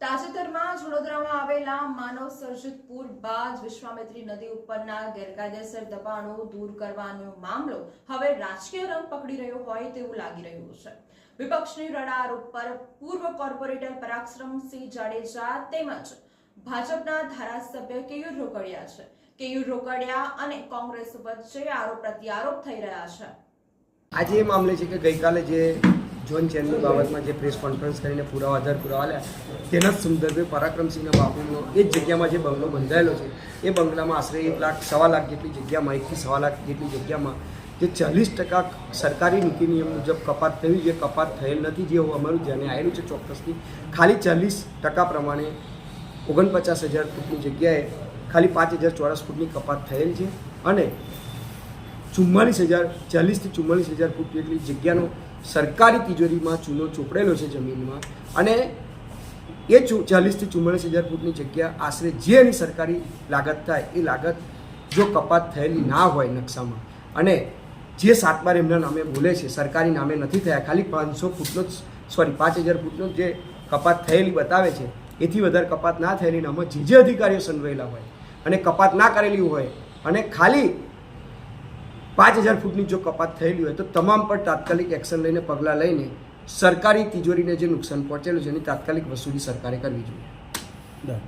તાજેતરમાં વડોદરામાં આવેલા માનવ સર્જિત પૂર બાદ વિશ્વામિત્રી નદી ઉપરના ગેરકાયદેસર દબાણો દૂર કરવાનો મામલો હવે રાજકીય રંગ પકડી રહ્યો હોય તેવું લાગી રહ્યું છે. વિપક્ષની રડાર ઉપર પૂર્વ કોર્પોરેટર પરાક્રમસિંહ જાડેજા તેમજ ભાજપના ધારાસભ્ય કેયુર રોકડિયા છે. કેયુર રોકડિયા અને કોંગ્રેસ વચ્ચે આરોપ પ્રત્યારોપ થઈ રહ્યા છે. આજે એ મામલે છે કે ગઈકાલે જે જોન ચેનની બાબતમાં જે પ્રેસ કોન્ફરન્સ કરીને પુરાવા આધાર પુરાવા લ્યા તેના જ સંદર્ભે પરાક્રમસિંહના બાપુનો એ જ જગ્યામાં જે બંગલો બંધાયેલો છે, એ બંગલામાં આશરે એક લાખ, સવા લાખ જેટલી જગ્યામાં એકથી સવા લાખ જેટલી જગ્યામાં જે ચાલીસ ટકા સરકારી નીતિ નિયમ મુજબ કપાત થયું જે કપાત થયેલ નથી, જે અમારું ધ્યાને આવેલું છે ચોક્કસથી ખાલી ચાલીસ ટકા પ્રમાણે ઓગણપચાસ હજાર ફૂટની જગ્યાએ ખાલી પાંચ હજાર ચોરસ ફૂટની કપાત થયેલ છે અને ચુમ્માલીસ હજાર, ચાલીસથી ચુમ્માલીસ હજાર ફૂટ જેટલી જગ્યાનો સરકારી તિજોરીમાં ચૂનો ચોપડેલો છે જમીનમાં. અને એ ચુ, ચાલીસથી ચુમ્માલીસ હજાર ફૂટની જગ્યા આશરે જે એની સરકારી લાગત થાય, એ લાગત જો કપાત થયેલી ના હોય નકશામાં. અને જે સાત બાર એમના નામે બોલે છે, સરકારી નામે નથી થયા, ખાલી પાંચસો ફૂટનો જ, સોરી, પાંચ હજાર ફૂટનો જે કપાત થયેલી બતાવે છે, એથી વધારે કપાત ના થયેલી નામાં જે જે અધિકારીઓ સંડવાયેલા હોય અને કપાત ના કરેલી હોય અને ખાલી પાંચ હજાર ફૂટની જો કપાત થયેલી હોય તો તમામ પર તાત્કાલિક એક્શન લઈને પગલાં લઈને સરકારી તિજોરીને જે નુકસાન પહોંચેલું છે, એની તાત્કાલિક વસૂલી સરકારે કરવી જોઈએ.